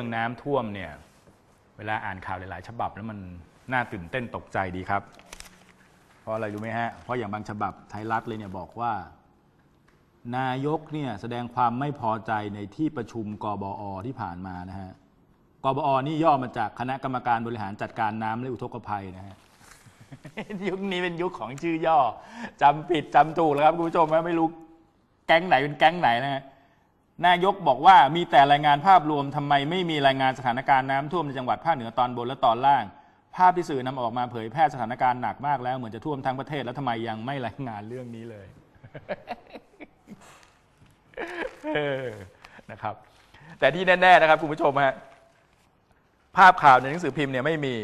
เรื่องน้ำท่วมเนี่ยเวลาอ่านข่าวหลาย ๆ ฉบับแล้วมันน่าตื่นเต้นตกใจดีครับ เพราะอะไรรู้ไหมฮะ เพราะอย่างบางฉบับไทยรัฐเลยเนี่ยบอกว่า นายกเนี่ยแสดงความไม่พอใจในที่ประชุมกบอที่ผ่านมานะฮะกบอนี่ย่อมาจากคณะกรรมการบริหารจัดการน้ำและอุทกภัยนะฮะยุคนี้เป็นยุคของชื่อย่อจำผิดจำถูกแล้วครับคุณผู้ชมไม่รู้แก๊งไหนเป็นแก๊งไหนนะฮะ นายกบอกว่ามีแต่รายงานภาพรวมทำไมไม่มีรายงานสถานการณ์น้ำท่วมในจังหวัดภาคเหนือตอนบนและตอนล่าง ภาพที่สื่อนำออกมาเผยแพร่สถานการณ์หนักมากแล้วเหมือนจะท่วมทั้งประเทศแล้วทำไมยังไม่รายงานเรื่องนี้เลยนะครับ แต่ที่แน่ๆนะครับคุณผู้ชมฮะภาพข่าวในหนังสือพิมพ์เนี่ยไม่มี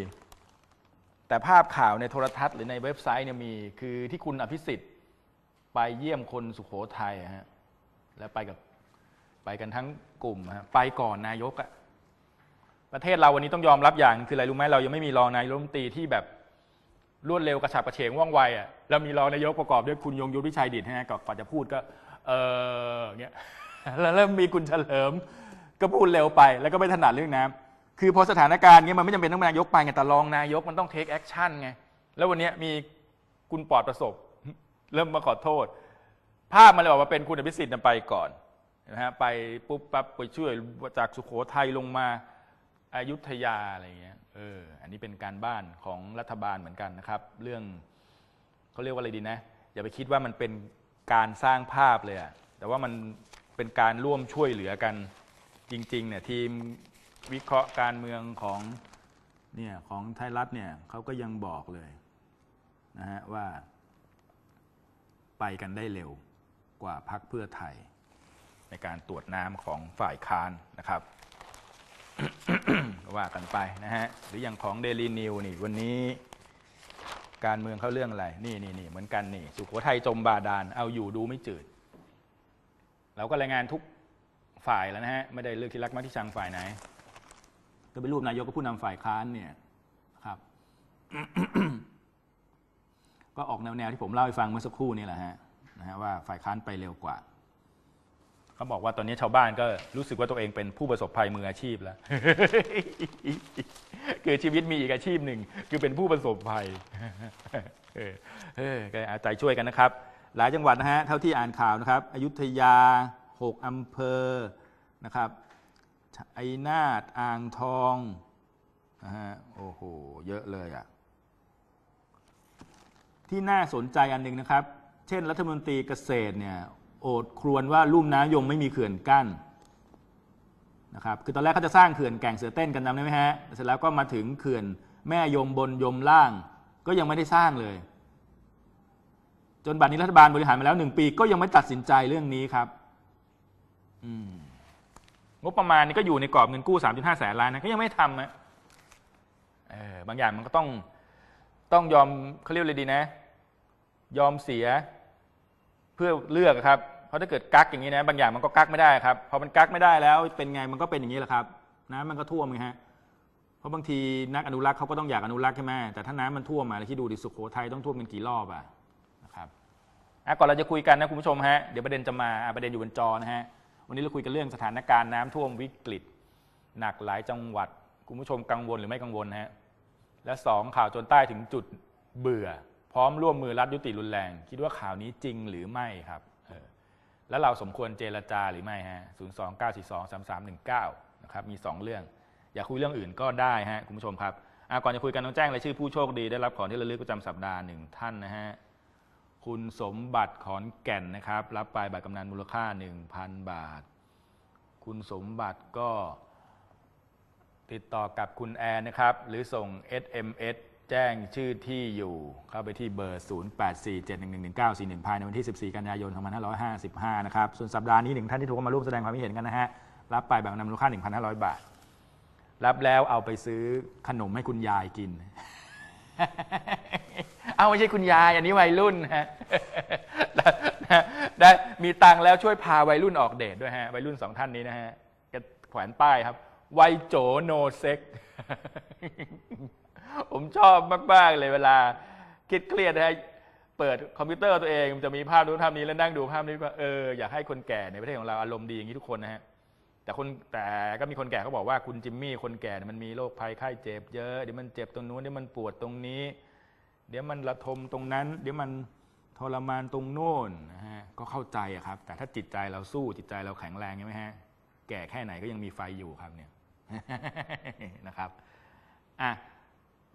แต่ภาพข่าวในโทรทัศน์หรือในเว็บไซต์เนี่ยมี คือที่คุณอภิสิทธิ์ไปเยี่ยมคนสุขโขทัยฮะแล้วไปกับ ไปกันทั้งกลุ่มฮะไปก่อนนายกอะประเทศเราวันนี้ต้องยอมรับอย่างคืออะไรรู้ไหมเรายังไม่มีรองนายรัฐมนตรีที่แบบรวดเร็วกระฉับกระเฉงว่องไวอะเรามีรองนายกประกอบด้วยคุณยงยุทธวิชัยดิตฮะก่อนจะพูดก็ เออเงี้ยแล้วเริ่มมีคุณเฉลิม ก็พูดเร็วไป แล้วก็ไม่ถนัดเรื่องน้ำคือพอสถานการณ์เงี้ยมันไม่จำเป็นต้องนายกไปไงแต่รองนายกมันต้องเทคแอคชั่นไงแล้ววันนี้มีคุณปลอดประสบ เริ่มมาขอโทษ ภาพมันเลยบอกว่าเป็นคุณอภิสิทธิ์น่ะไปก่อน นะฮะไปปุ๊บปั๊บไปช่วยจากสุโขทัยลงมาอายุทยาอะไรเงี้ยเอออันนี้เป็นการบ้านของรัฐบาลเหมือนกันนะครับ เรื่องเขาเรียกว่าอะไรดีนะ อย่าไปคิดว่ามันเป็นการสร้างภาพเลยอะแต่ว่ามันเป็นการร่วมช่วยเหลือกันจริงๆเนี่ยทีมวิเคราะห์การเมืองของเนี่ยของไทยรัฐเนี่ยเขาก็ยังบอกเลยนะฮะว่าไปกันได้เร็วกว่าพักเพื่อไทย ในการตรวจน้ำของฝ่ายค้านนะครับว่ากันไปนะฮะหรืออย่างของเดลีนิวนี่วันนี้การเมืองเขาเรื่องอะไร นี่นี่นี่เหมือนกันนี่ สุโขทัยจมบาดาลเอาอยู่ดูไม่จืด เราก็รายงานทุกฝ่ายแล้วนะฮะ ไม่ได้เลือกที่รักมักที่ชังฝ่ายไหนก็เป็นรูปนายกกับผู้นำฝ่ายค้านเนี่ยครับ ก็ออกแนวๆที่ผมเล่าให้ฟังเมื่อสักครู่นี่แหละฮะนะฮะว่าฝ่ายค้านไปเร็วกว่า เขาบอกว่าตอนนี้ชาวบ้านก็รู้สึกว่าตัวเองเป็นผู้ประสบภัยมืออาชีพแล้ว คือชีวิตมีอีกอาชีพหนึ่ง คือเป็นผู้ประสบภัยเออเออก็อาใจช่วยกันนะครับ หลายจังหวัดนะฮะเท่าที่อ่านข่าวนะครับ อยุธยาหกอำเภอนะครับไอนาฏอ่างทองนะฮะโอ้โหเยอะเลยอะที่น่าสนใจอันหนึ่งนะครับ เช่น รัฐมนตรีเกษตรเนี่ย อดครวญว่าลุ่มน้ำยมไม่มีเขื่อนกั้นนะครับคือตอนแรกเขาจะสร้างเขื่อนแก่งเสือเต้นกันจำได้ไหมฮะเสร็จแล้วก็มาถึงเขื่อนแม่ยมบนยมล่าง ก็ยังไม่ได้สร้างเลย จนบัดนี้รัฐบาลบริหารมาแล้วหนึ่งปี ก็ยังไม่ตัดสินใจเรื่องนี้ครับงบประมาณนี่ก็อยู่ในกรอบเงินกู้ 3.5 แสนล้านนะก็ยังไม่ทำนะเออบางอย่างมันก็ต้องต้องยอมเขาเรียกเลยดีนะ ยอมเสียเพื่อเลือกครับ เพราะถ้าเกิดกักอย่างนี้นะบางอย่างมันก็กักไม่ได้ครับพอมันกักไม่ได้แล้วเป็นไงมันก็เป็นอย่างนี้แหละครับ น้ำมันก็ท่วมไงฮะเพราะบางทีนักอนุรักษ์เขาก็ต้องอยากอนุรักษ์ใช่ไหมแต่ถ้าน้ำมันท่วมมาแล้วที่ดูดิสุโขทัยต้องท่วมกันกี่รอบอะนะครับอะก่อนเราจะคุยกันนะคุณผู้ชมฮะเดี๋ยวประเด็นจะมาประเด็นอยู่บนจอนะฮะวันนี้เราคุยกันเรื่องสถานการณ์น้ำท่วมวิกฤต หนักหลายจังหวัดคุณผู้ชมกังวลหรือไม่กังวลฮะและสองข่าวจนใต้ถึงจุดเบื่อ พร้อมร่วมมือรัฐยุติรุนแรง คิดว่าข่าวนี้จริงหรือไม่ครับ แล้วเราสมควรเจรจาหรือไม่ฮะ0 2 9 4 2 3 3 1 9นะครับ มี 2 เรื่อง อยากคุยเรื่องอื่นก็ได้ฮะคุณผู้ชมครับก่อนจะคุยกันต้องแจ้งรายชื่อผู้โชคดีได้รับของที่ระลึกประจำสัปดาห์หนึ่งท่านนะฮะคุณสมบัติขอนแก่นนะครับ รับไปบัตรกำนันมูลค่า 1,000 บาท คุณสมบัติก็ติดต่อกับคุณแอนนะครับ หรือส่ง SMS แจ้งชื่อที่อยู่เข้าไปที่เบอร์ 0847111941 ภายในวันที่ 14 กันยายน 2555 นะครับ ส่วนสัปดาห์นี้หนึ่งท่านที่โทรมาร่วมแสดงความคิดเห็นกันนะฮะ รับไปแบบนำมูลค่า 1,500 บาท รับแล้วเอาไปซื้อขนมให้คุณยายกิน เอาไม่ใช่คุณยาย อันนี้วัยรุ่นฮะ ได้ได้มีตังแล้วช่วยพาวัยรุ่นออกเดทด้วยฮะ วัยรุ่นสองท่านนี้นะฮะแกแขวนป้ายครับ วัยโจโนเซ็ก ผมชอบมากๆเลยเวลาคิดเครียดนะฮะเปิดคอมพิวเตอร์ตัวเองมันจะมีภาพนู้นภาพนี้แล้วนั่งดูภาพนี้ก็เอออยากให้คนแก่ในประเทศของเราอารมณ์ดีอย่างนี้ทุกคนนะฮะแต่คนแต่ก็มีคนแก่เขาบอกว่าคุณจิมมี่คนแก่เนี่ยมันมีโรคภัยไข้เจ็บเยอะเดี๋ยวมันเจ็บตรงนู้นเดี๋ยวมันปวดตรงนี้ เดี๋ยวมันระทมตรงนั้น เดี๋ยวมันทรมานตรงโน้นนะฮะก็เข้าใจอะครับ แต่ถ้าจิตใจเราสู้จิตใจเราแข็งแรงใช่ไหมฮะแก่แค่ไหนก็ยังมีไฟอยู่ครับเนี่ยนะครับอะ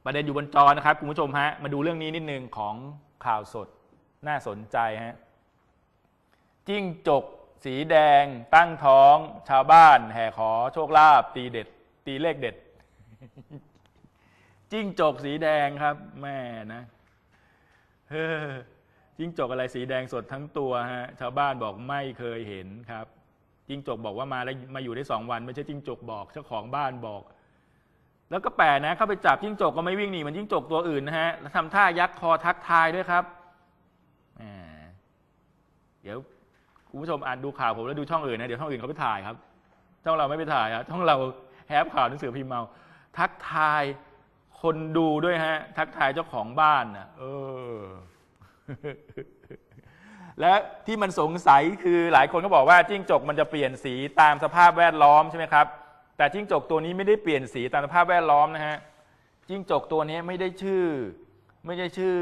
ประเด็นอยู่บนจอนะครับคุณผู้ชมฮะมาดูเรื่องนี้นิดนึงของข่าวสดน่าสนใจฮะจิ้งจก สีแดง ตั้งท้อง ชาวบ้าน แห่ขอโชคลาภตีเด็ด ตีเลขเด็ด จิ้งจกสีแดงครับ แม่นะเฮ้อจิ้งจกอะไรสีแดงสดทั้งตัวฮะชาวบ้านบอกไม่เคยเห็นครับ จิ้งจกบอกว่ามาแล้วมาอยู่ได้สองวัน ไม่ใช่จิ้งจกบอกเจ้าของบ้านบอก แล้วก็แปลนะเข้าไปจับจิ้งจกก็ไม่วิ่งหนีเหมันจิ้งจกตัวอื่นนะฮะแล้วทำท่ายักคอทักทายด้วยครับเดี๋ยวคุณผู้ชมอ่านดูข่าวผมแล้วดูช่องอื่นนะเดี๋ยวช่องอื่นเขาไปถ่ายครับ ช่องเราไม่ไปถ่ายครับช่องเราแฮปข่าวหนังสือพิมพ์เมาทักทายคนดูด้วยฮะ ทักทายเจ้าของบ้านนะเออ และที่มันสงสัยคือหลายคนก็บอกว่าจิ้งจกมันจะเปลี่ยนสีตามสภาพแวดล้อมใช่ไหมครับ แต่จิ้งจกตัวนี้ไม่ได้เปลี่ยนสีตามสภาพแวดล้อมนะฮะจิ้งจกตัวนี้ไม่ได้ชื่อ ไม่ได้ชื่อ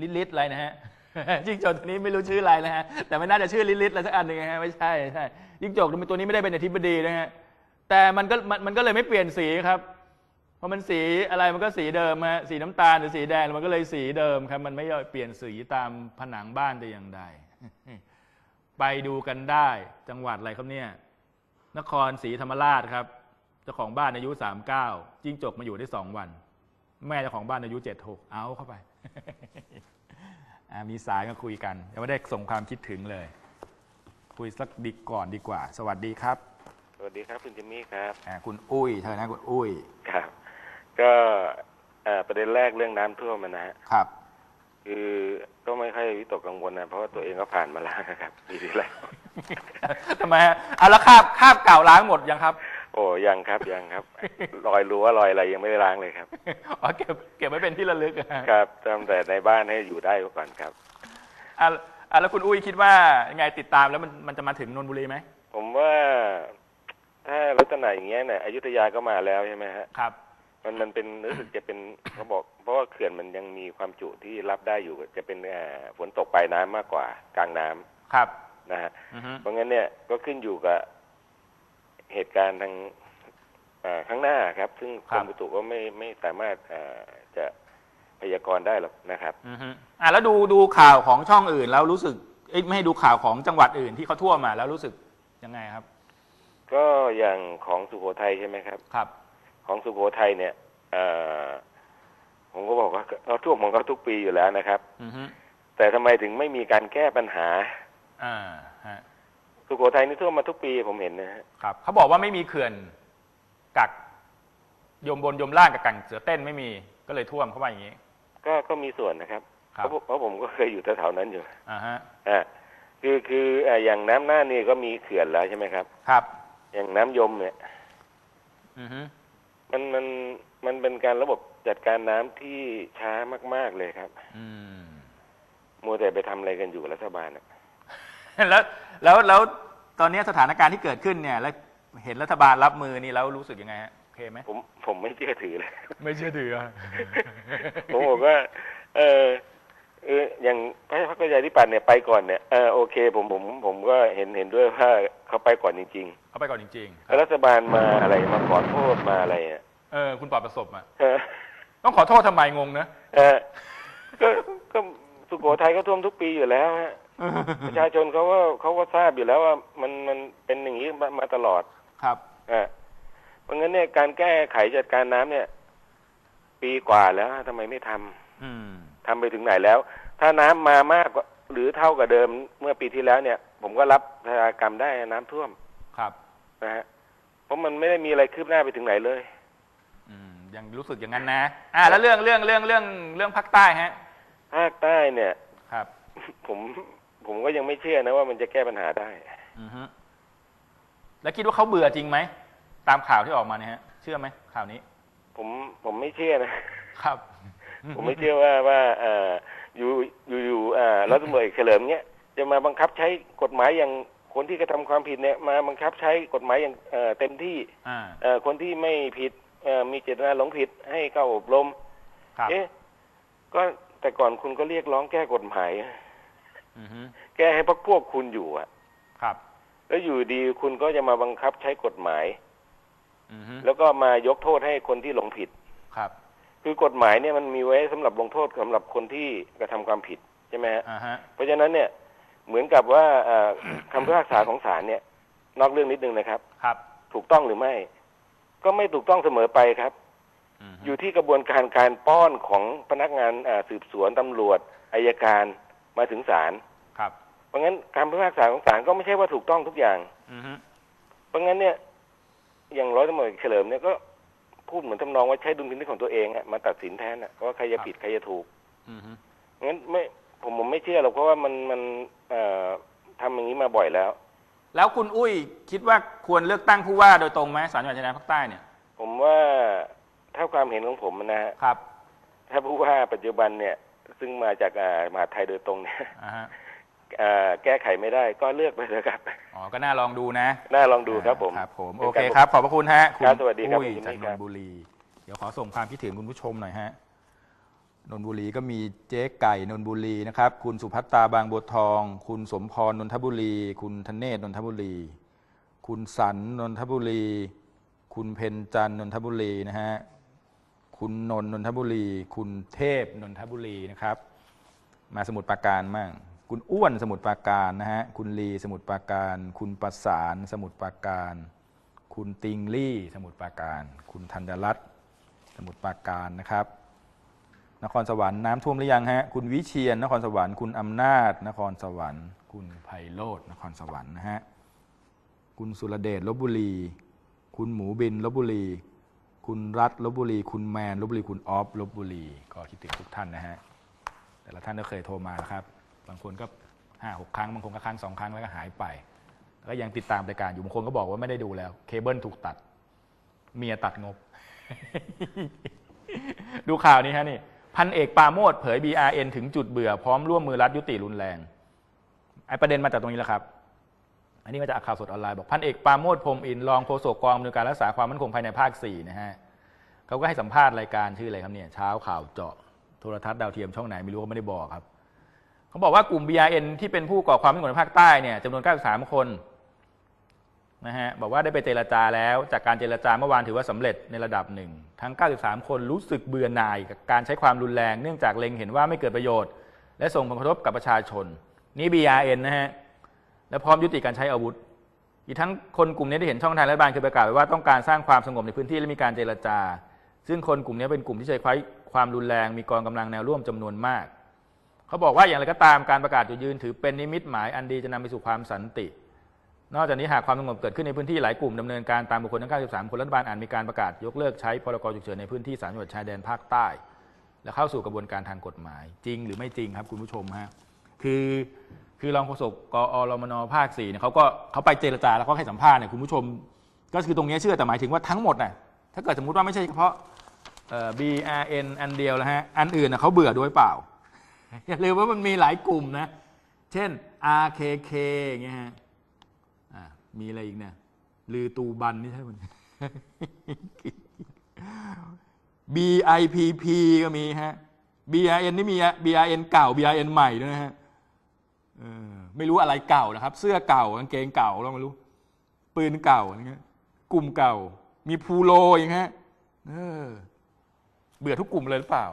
ลิลิตอะไรนะฮะจิ้งจกตัวนี้ไม่รู้ชื่ออะไรนะฮะแต่ไม่น่าจะชื่อลิลิตอะไรสักอันหนึ่งนะฮะไม่ใช่ใช่จิ้งจกตัวนี้ไม่ได้เป็นอธิบดีนะฮะแต่มันก็มันมันก็เลยไม่เปลี่ยนสีครับเพราะมันสีอะไรมันก็สีเดิมฮะสีน้ำตาลหรือสีแดงมันก็เลยสีเดิมครับ มันไม่เปลี่ยนสีตามผนังบ้านแต่อย่างใดไปดูกันได้จังหวัดอะไรครับเนี่ย นครศรีธรรมราชครับเจ้าของบ้านอายุ 39 จิ้งจกมาอยู่ได้สองวัน แม่เจ้าของบ้านอายุ 76 เอาเข้าไปอะมีสายมาคุยกันยังไม่ได้ส่งความคิดถึงเลย คุยสักดีก่อนดีกว่า สวัสดีครับ สวัสดีครับคุณจิมมี่ครับอะคุณอุ้ยเธอนะคุณอุ้ยครับ ก็เอ่อประเด็นแรกเรื่องน้ำท่วมอะนะฮะครับคือก็ไม่ค่อยวิตกกังวลนะเพราะว่าตัวเองก็ผ่านมาแล้วนะครับปีที่แล้ว ทำไมฮะเอาแล้วคาบคาบเก่าล้างหมดยังครับ โอ้ยังครับยังครับ รอยรั้วรอยอะไรยังไม่ได้ล้างเลยครับอ๋อเก็บเก็บไว้เป็นที่ระลึกอะฮะครับทำแต่ในบ้านให้อยู่ได้ก่อนครับอะอะแล้วคุณอุ้ยคิดว่ายังไงติดตามแล้วมันมันจะมาถึงนนทบุรีไหมผมว่าถ้าลักษณะอย่างเงี้ยเนี่ยอยุธยาก็มาแล้วใช่ไหมฮะครับ มันมันเป็นรู้สึกจะเป็นเขาบอก เพราะว่าเขื่อนมันยังมีความจุที่รับได้อยู่ จะเป็นเอ่อฝนตกปลายน้ำมากกว่ากลางน้ำครับ นะฮะอือฮึเพราะงั้นเนี่ยก็ขึ้นอยู่กับเหตุการณ์ทางอ่าข้างหน้าครับ ซึ่งกรมอุตุก็ไม่ไม่สามารถอ่าจะพยากรณ์ได้หรอกนะครับอือฮึอะแล้วดูดูข่าวของช่องอื่น แล้วรู้สึกเอ้ยไม่ให้ดูข่าวของจังหวัดอื่นที่เขาท่วมมา แล้วรู้สึกยังไงครับ ก็อย่างของสุโขทัยใช่ไหมครับ ครับ ของสุโขทัยเนี่ยเอ่อผมก็บอกว่าเขาท่วมของเขาทุกปีอยู่แล้วนะครับอือฮึแต่ทำไมถึงไม่มีการแก้ปัญหา อ่าฮะสุโขทัยนี่ท่วมมาทุกปีผมเห็นนะฮะครับเขาบอกว่าไม่มีเขื่อนกักยมบนยมล่างกับกังเสือเต้นไม่มีก็เลยท่วมเข้าไปอย่างนี้ ก็ก็มีส่วนนะครับครัเพบราะเพราะผมก็เคยอยู่แถวๆนั้นอยู่อ่าฮะอ่าคือคืออ่าอย่างน้ำหน้านี่ก็มีเขื่อนแล้วใช่ไหมครับ ครับ อย่างน้ำยมเนี่ย อือฮึมันมันมันเป็นการระบบจัดการน้ำที่ช้ามาก ๆเลยครับ อืม มัวแต่ไปทำอะไรกันอยู่กับรัฐบาลอะ แล้วแล้วแล้วตอนนี้สถานการณ์ที่เกิดขึ้นเนี่ย แล้วเห็นรัฐบาลรับมือนี่แล้วรู้สึกยังไงฮะโอเคไหมผมผมไม่เชื่อถือเลย ไม่เชื่อถือผมบอกว่า เออเอออย่างพรรคประชาธิปัตย์เนี่ยไปก่อนเนี่ยเออโอเค ผมผมผมก็เห็นเห็นด้วยว่าเขาไปก่อนจริงเอาไปก่อนจริงๆๆแล้วรัฐบาลมาอะไรมาขอโทษมาอะไรอะเออ คุณปลอดประสบอะเออต้องขอโทษทำไมงงนะเออก็ก็สุโขทัยก็ท่วมทุกปีอยู่แล้วฮะ ประชาชนเขาก็เขาก็ทราบอยู่แล้วว่ามันมันเป็นอย่างนี้มามาตลอดครับอ่าเพราะงั้นเนี่ยการแก้ไขจัดการน้ำเนี่ย ปีกว่าแล้วทำไมไม่ทำอืมทำไปถึงไหนแล้ว ถ้าน้ำมามากกว่าหรือเท่ากับเดิมเมื่อปีที่แล้วเนี่ย ผมก็รับชะตากรรมได้น้ำท่วมครับนะฮะเพราะมันไม่ได้มีอะไรคืบหน้าไปถึงไหนเลย อืม ยังรู้สึกอย่างนั้นนะ อ่า แล้วเรื่องเรื่องเรื่องเรื่องเรื่องภาคใต้ฮะภาคใต้เนี่ย ครับ ผม ผมก็ยังไม่เชื่อนะว่ามันจะแก้ปัญหาได้อือฮึแล้วคิดว่าเขาเบื่อจริงไหมตามข่าวที่ออกมาเนี่ยฮะ เชื่อไหมข่าวนี้ ผมผมไม่เชื่อนะ ครับ ผมไม่เชื่อว่าว่าเอ่ออยู่อยู่อยู่อ่ารัฐมนตรีเอกเฉลิมเนี้ยจะมาบังคับใช้กฎหมายอย่างโหคนที่กระทำความผิดเนี่ยมาบังคับใช้กฎหมายอย่างเอ่อเต็มที่อ่าเอ่อคนที่ไม่ผิดเอ่อมีเจตนาหลงผิดให้เข้าอบรมครับ เอ๊ะก็แต่ก่อนคุณก็เรียกร้องแก้กฎหมายอือฮึ แก้ให้พวกพวกคุณอยู่อะครับ แล้วอยู่ดีคุณก็จะมาบังคับใช้กฎหมายอือฮึแล้วก็มายกโทษให้คนที่หลงผิดครับ คือกฎหมายเนี่ยมันมีไว้สำหรับลงโทษสำหรับคนที่กระทำความผิดใช่ไหมฮะอ่าฮะเพราะฉะนั้นเนี่ยเหมือนกับว่าเอ่อคำพิพากษาของศาลเนี่ย นอกเรื่องนิดนึงนะครับ ครับ ถูกต้องหรือไม่ ก็ไม่ถูกต้องเสมอไปครับอือฮึอยู่ที่กระบวนการการป้อนของพนักงานอ่าสืบสวนตำรวจอายการ มาถึงศาลครับ เพราะงั้นการพิพากษาของศาลก็ไม่ใช่ว่าถูกต้องทุกอย่างอือฮึเพราะงั้นเนี่ย อย่างร้อยตำรวจเอกเฉลิมเนี่ยก็พูดเหมือนทำนองว่าใช้ดุลพินิจของตัวเองอะมาตัดสินแทนอะว่าใครจะผิดใครจะถูกอือฮึงั้นไม่ผมผมไม่เชื่อหรอกเพราะว่ามันมันเอ่อทำอย่างนี้มาบ่อยแล้ว แล้วคุณอุ้ยคิดว่าควรเลือกตั้งผู้ว่าโดยตรงไหมสามจังหวัดชายแดนภาคใต้เนี่ย ผมว่าถ้าความเห็นของผมนะฮะครับ ถ้าผู้ว่าปัจจุบันเนี่ย ซึ่งมาจากอ่ามหาดไทยโดยตรงเนี่ยอ่าฮะอ่าแก้ไขไม่ได้ก็เลือกไปเลยครับ อ๋อ ก็น่าลองดูนะ น่าลองดูครับผมครับผมเป็โอนเคการครับ ขอบพระคุณฮะณครับสวัสดีครับอุ้ยคุณจากนินกครับนทบุรี เดี๋ยวขอส่งความคิดถึงคุณผู้ชมหน่อยฮะนนทบุรีก็มีเจ๊ไก่นนทบุรีนะครับ คุณสุภัตตาบางบัวทอง คุณสมพรนนทบุรี คุณธเนศนนทบุรี คุณสันนนทบุรี คุณเพนจันทร์นนทบุรีนะฮะ คุณนนท์นนทบุรี คุณเทพนนทบุรีนะครับ มาสมุทรปราการมั่งคุณอ้วนสมุทรปราการนะฮะคุณลีสมุทรปราการ คุณประสานสมุทรปราการ คุณติงลี่สมุทรปราการ คุณธัญรัตน์สมุทรปราการนะครับนครสวรรค์น้ำท่วมหรือยังฮะคุณวิเชียนนครสวรรค์คุณอำนาจ นครสวรรค์ คุณไพโรจน์นครสวรรค์นะฮะคุณสุรเดชลบบุรี คุณหมูบินลบบุรี คุณรัฐลบบุรี คุณแมนลบบุรี คุณออฟลบบุรี ก็คิดถึงทุกท่านนะฮะ แต่ละท่านก็เคยโทรมาแล้วครับ บางคนก็ห้าหกครั้ง บางคนก็ครั้งสองครั้งแล้วก็หายไป แล้วก็ยังติดตามรายการอยู่ บางคนก็บอกว่าไม่ได้ดูแล้ว เคเบิลถูกตัด เมียตัดงบ ดูข่าวนี้ฮะนี่ พันเอกปาโมดเผย BRN ถึงจุดเบื่อ พร้อมร่วมมือรัฐยุติรุนแรง ไอประเด็นมาจากตรงนี้แหละครับ อันนี้มาจากข่าวสดออนไลน์บอกพันเอกปาโมดพรมอินรองโฆษกกองอำนวยการรักษาความมั่นคงภายในภาค4นะฮะเขาก็ให้สัมภาษณ์รายการชื่ออะไรครับเนี่ยเช้าข่าวเจาะโทรทัศน์ดาวเทียมช่องไหนไม่รู้เขาไม่ได้บอกครับเขาบอกว่ากลุ่ม BRN ที่เป็นผู้ก่อความไม่สงบในภาคใต้เนี่ยจำนวน 93 คนนะฮะบอกว่าได้ไปเจรจาแล้ว จากการเจรจาเมื่อวานถือว่าสำเร็จในระดับหนึ่งทั้ง 93 คนรู้สึกเบื่อหน่ายกับการใช้ความรุนแรง เนื่องจากเล็งเห็นว่าไม่เกิดประโยชน์ และส่งผลกระทบกับประชาชน นี่ BRN นะฮะ และพร้อมยุติการใช้อาวุธ อีกทั้งคนกลุ่มนี้ได้เห็นช่องทางรัฐบาลเคยประกาศไว้ว่าต้องการสร้างความสงบในพื้นที่และมีการเจรจา ซึ่งคนกลุ่มนี้เป็นกลุ่มที่ใช้ความรุนแรงมีกองกำลังแนวร่วมจำนวนมาก เขาบอกว่าอย่างไรก็ตามการประกาศจุดยืนถือเป็นนิมิตหมายอันดีจะนำไปสู่ความสันติ นอกจากนี้หากความสงบเกิดขึ้นในพื้นที่หลายกลุ่มดำเนินการตามบุคคลทั้ง 93 คนรัฐบาลอาจมีการประกาศยกเลิกใช้พรกฉุกเฉินในพื้นที่สามจังหวัดชายแดนภาคใต้ และเข้าสู่กระบวนการทางกฎหมายจริงหรือไม่จริงครับคุณผู้ชมฮะคือ คือรองโฆษกกอรมนภาค4เนี่ยเขาก็เขาไปเจรจาแล้วก็ให้สัมภาษณ์เนี่ยคุณผู้ชม ก็คือตรงนี้เชื่อแต่หมายถึงว่าทั้งหมดน่ะถ้าเกิดสมมุติว่าไม่ใช่เฉพาะเอ่อ BRN อันเดียวแล้วฮะอันอื่นน่ะเขาเบื่อด้วยเปล่าอย่าลืมว่ามันมีหลายกลุ่มนะ เช่น RKK อย่างเงี้ยฮะอ่ามีอะไรอีกเนี่ยลือตูบันนี่ใช่ไหม BIPP ก็มีฮะ BRN นี่มี BRN เก่า BRN ใหม่ด้วยนะฮะ ไม่รู้อะไรเก่านะครับ เสื้อเก่ากางเกงเก่าเราไม่รู้ ปืนเก่าอะไรเงี้ยกลุ่มเก่า มีพูโลอย่างเงี้ยเออเบื่อทุกกลุ่มเลยหรือเปล่า